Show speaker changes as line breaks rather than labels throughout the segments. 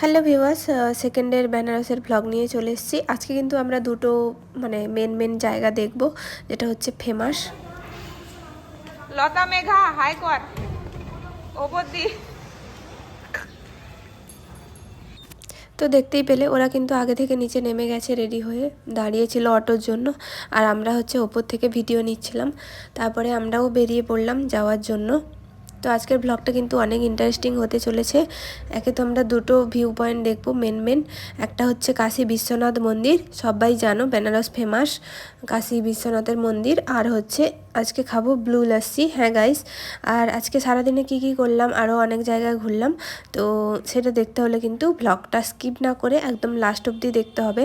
Hello viewers সেকেন্ডের বেনারসের vlog নিয়ে চলে এসেছি। আজকে কিন্তু আমরা দুটো মানে মেন মেন জায়গা দেখব যেটা হচ্ছে ফেমাস।
লতা মেঘা হাই কর। ওপর দি
তো দেখতেই পেলে ওরা কিন্তু আগে থেকে নিচে নেমে গেছে রেডি হয়ে দাঁড়িয়েছিল অটোর জন্য। আর আমরা হচ্ছে ওপর থেকে ভিডিও নিচ্ছিলাম। তারপরে আমরাও বেরিয়ে পড়লাম যাওয়ার জন্য। তো আজকের ব্লগটা কিন্তু অনেক ইন্টারেস্টিং হতে চলেছে। একে তো আমরা দুটো ভিউ পয়েন্ট দেখব মেন মেন একটা হচ্ছে কাশী বিশ্বনাথ মন্দির, সবাই জানো বেনারস ফেমাস কাশী বিশ্বনাথের মন্দির। আর হচ্ছে আজকে খাব ব্লু লাস্সি হ্যাঁ গাইস আর আজকে সারাদিনে কি কি করলাম? আরও অনেক জায়গায় ঘুরলাম। তো সেটা দেখতে হলে কিন্তু ব্লগটা স্কিপ না করে একদম লাস্ট অবধি দেখতে হবে।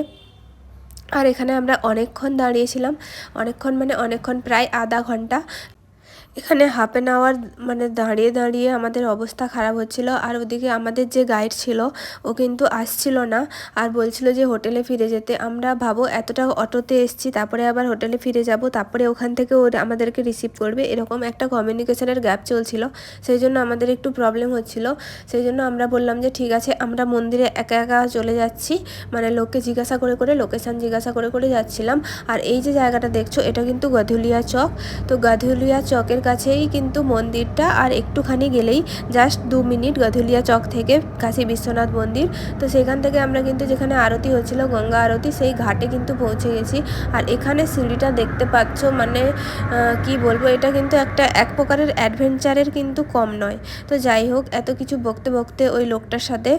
আর এখানে আমরা অনেকক্ষণ দাঁড়িয়েছিলাম। অনেকক্ষণ মানে অনেকক্ষণ, প্রায় আধা ঘণ্টা। এখানে হাফ অ্যান আওয়ার মানে দাঁড়িয়ে দাঁড়িয়ে আমাদের অবস্থা খারাপ হচ্ছিল। আর ওদিকে আমাদের যে গাইড ছিল, ও কিন্তু আসছিল না। আর বলছিল যে হোটেলে ফিরে যেতে। আমরা ভাবো এতটা অটোতে এসছি, তারপরে আবার হোটেলে ফিরে যাব। তারপরে ওখান থেকে ও আমাদেরকে রিসিভ করবে। এরকম একটা কমিউনিকেশনের গ্যাপ চলছিল। সেই জন্য আমাদের একটু প্রবলেম হচ্ছিল। সেই জন্য আমরা বললাম যে, ঠিক আছে, আমরা মন্দিরে একা একা চলে যাচ্ছি। মানে লোককে জিজ্ঞাসা করে করে লোকেশান জিজ্ঞাসা করে করে যাচ্ছিলাম। আর এই যে জায়গাটা দেখছ, এটা কিন্তু গধুলিয়া চক। তো গধুলিয়া চকের কাছেই কিন্তু মন্দিরটা আর একটুখানি গেলেই জাস্ট দু মিনিট গধুলিয়া চক থেকে কাশী বিশ্বনাথ মন্দির। তো সেখান থেকে আমরা কিন্তু যেখানে আরতি হচ্ছিল, গঙ্গা আরতি, সেই ঘাটে কিন্তু পৌঁছে গেছি। আর এখানে সিঁড়িটা দেখতে পাচ্ছ মানে কি বলব, এটা কিন্তু একটা এক প্রকারের অ্যাডভেঞ্চারের কিন্তু কম নয়। তো যাই হোক, এত কিছু বকতে বকতে ওই লোকটার সাথে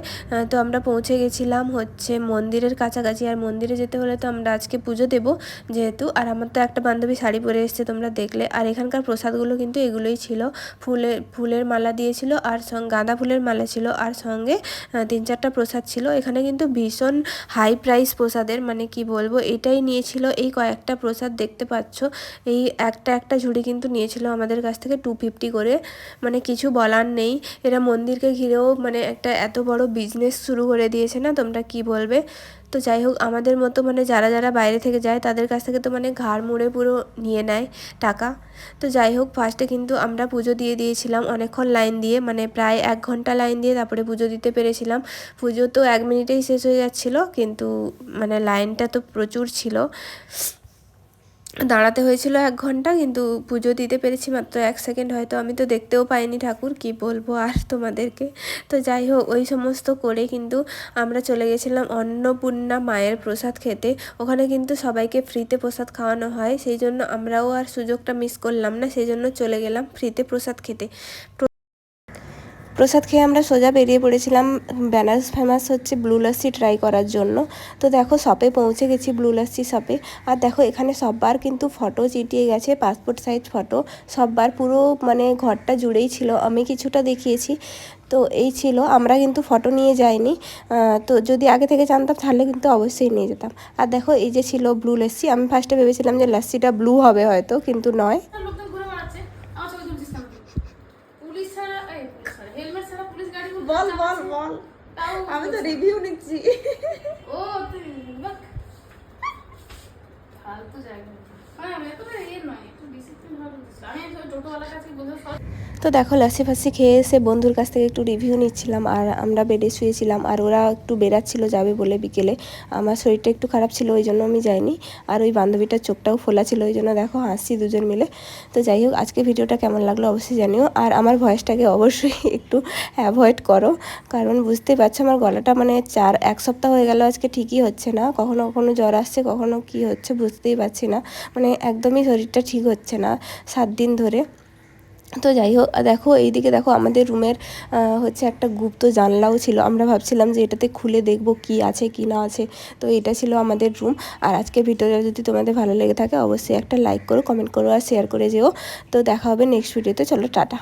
তো আমরা পৌঁছে গেছিলাম হচ্ছে মন্দিরের কাছাকাছি। আর মন্দিরে যেতে হলে তো আমরা আজকে পুজো দেবো যেহেতু। আর আমার তো একটা বান্ধবী শাড়ি পরে এসছে তোমরা দেখলে। আর এখানকার প্রসাদগুলো কিন্তু এগুলোই ছিল। ফুলের ফুলের মালা দিয়েছিল আর সঙ্গে গাঁদা ফুলের মালা ছিল আর সঙ্গে তিন চারটা প্রসাদ ছিল। এখানে কিন্তু ভীষণ হাই প্রাইস প্রসাদের মানে কি বলব, এটাই নিয়েছিল এই কয়েকটা প্রসাদ দেখতে পাচ্ছ। এই একটা একটা ঝুড়ি কিন্তু নিয়েছিল আমাদের কাছ থেকে টু ফিফটি করে। মানে কিছু বলার নেই। এরা মন্দিরকে ঘিরেও মানে একটা এত বড় বিজনেস শুরু করে দিয়েছে না তোমরা কি বলবে? তো যাই হোক, আমাদের মতো মানে যারা যারা বাইরে থেকে যায়, তাদের কাছ থেকে তো মানে ঘাড় মুড়ে পুরো নিয়ে নেয় টাকা। তো যাই হোক ফার্স্টে কিন্তু আমরা পুজো দিয়ে দিয়েছিলাম, অনেকক্ষণ লাইন দিয়ে মানে প্রায় এক ঘণ্টা লাইন দিয়ে তারপরে পুজো দিতে পেরেছিলাম। পুজো তো এক মিনিটেই শেষ হয়ে যাচ্ছিল, কিন্তু মানে লাইনটা তো প্রচুর ছিল। দাঁড়াতে হয়েছিল এক ঘণ্টা, কিন্তু পুজো দিতে পেরেছি মাত্র এক সেকেন্ড, হয়তো আমি তো দেখতেও পাইনি ঠাকুর, কি বলব আর তোমাদেরকে? তো যাই হোক, ওই সমস্ত করে কিন্তু আমরা চলে গেছিলাম অন্নপূর্ণা মায়ের প্রসাদ খেতে। ওখানে কিন্তু সবাইকে ফ্রিতে প্রসাদ খাওয়ানো হয়, সেই জন্য আমরাও আর সুযোগটা মিস করলাম না, সেই জন্য চলে গেলাম ফ্রিতে প্রসাদ খেতে। প্রসাদ খেয়ে আমরা সোজা বেরিয়ে পড়েছিলাম। বেনারস ফেমাস হচ্ছে ব্লু লাস্সি ট্রাই করার জন্য। তো দেখো শপে পৌঁছে গেছি ব্লু লাস্সি শপে আর দেখো এখানে সববার কিন্তু ফটো চিটিয়ে গেছে পাসপোর্ট সাইজ ফটো সববার পুরো মানে ঘরটা জুড়েই ছিল। আমি কিছুটা দেখিয়েছি। তো এই ছিল। আমরা কিন্তু ফটো নিয়ে যাইনি। তো যদি আগে থেকে জানতাম তাহলে কিন্তু অবশ্যই নিয়ে যেতাম। আর দেখো এই যে ছিল ব্লু লাস্সি আমি ফার্স্টে ভেবেছিলাম যে লাস্সিটা ব্লু হবে হয়তো, কিন্তু নয়।
বল বল বল। আমি তো রিভিউ নিচ্ছি।
ও তুই ফালতু জায়গা হ্যাঁ আমি তো ইয়ে নয় একটু ডিসিপ্লিন ভালো আমি টোটোওয়ালার কাছে বুঝে
তো দেখো, লাসি ফাসি খেয়ে এসে বন্ধুর কাছ থেকে একটু রিভিউ নিচ্ছিলাম আর আমরা বেডে শুয়েছিলাম আর ওরা একটু বেরাচ্ছিল যাবে বলে বিকেলে। আমার শরীরটা একটু খারাপ ছিল, ওই জন্য আমি যাইনি। আর ওই বান্ধবীটার চোখটাও ফোলা ছিল, ওই জন্য দেখো, হাসছি দুজন মিলে। তো যাই হোক, আজকে ভিডিওটা কেমন লাগল অবশ্যই জানিও। আর আমার ভয়েসটাকে অবশ্যই একটু অ্যাভয়েড করো, কারণ বুঝতেই পারছ আমার গলাটা মানে চার, এক সপ্তাহ হয়ে গেল আজকে ঠিকই হচ্ছে না। কখনো কখনো জ্বর আসছে, কখনো কি হচ্ছে বুঝতেই পারছি না। মানে একদমই শরীরটা ঠিক হচ্ছে না। সাত দিন ধরে। তো যাই হোক দেখো এইদিকে দেখো আমাদের রুমের হচ্ছে একটা গুপ্ত জানলাও ছিল। আমরা ভাবছিলাম যে এটাতে খুলে দেখব কি আছে, কি না আছে। তো এটা ছিল আমাদের রুম। আর আজকে ভিডিওটা যদি তোমাদের ভালো লেগে থাকে, অবশ্যই একটা লাইক করো, কমেন্ট করো আর শেয়ার করে যেও। তো দেখা হবে নেক্সট ভিডিওতে। চলো, টাটা।